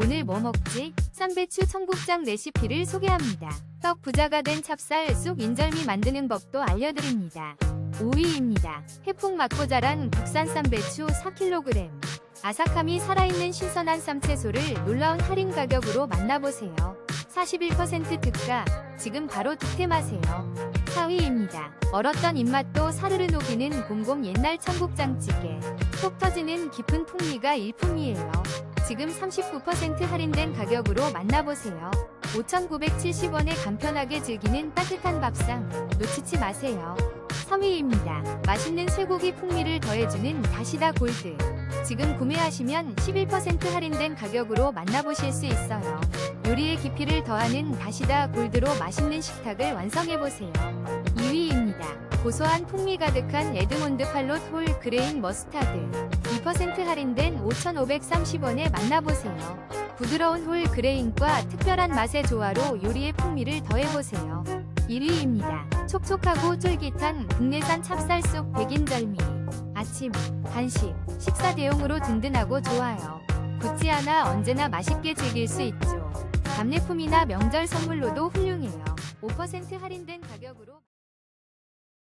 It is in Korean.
오늘 뭐 먹지? 쌈배추 청국장 레시피를 소개합니다. 떡 부자가 된 찹쌀 쑥 인절미 만드는 법도 알려드립니다. 5위입니다. 해풍 맞고 자란 국산 쌈배추 4kg. 아삭함이 살아있는 신선한 쌈채소를 놀라운 할인 가격으로 만나보세요. 41% 특가, 지금 바로 득템하세요. 4위입니다. 얼었던 입맛도 사르르 녹이는 곰곰 옛날 청국장찌개. 속 터지는 깊은 풍미가 일품이에요. 지금 39% 할인된 가격으로 만나보세요. 5,970원에 간편하게 즐기는 따뜻한 밥상 놓치지 마세요. 3위입니다. 맛있는 쇠고기 풍미를 더해주는 다시다 골드. 지금 구매하시면 11% 할인된 가격으로 만나보실 수 있어요. 요리의 깊이를 더하는 다시다 골드로 맛있는 식탁을 완성해보세요. 2위입니다. 고소한 풍미 가득한 에드몬드 팔롯 홀 그레인 머스타드. 2% 할인된 5,530원에 만나보세요. 부드러운 홀 그레인과 특별한 맛의 조화로 요리의 풍미를 더해보세요. 1위입니다. 촉촉하고 쫄깃한 국내산 찹쌀 속 백인절미. 아침, 간식, 식사 대용으로 든든하고 좋아요. 굳지 않아 언제나 맛있게 즐길 수 있죠. 답례품이나 명절 선물로도 훌륭해요. 5% 할인된 가격으로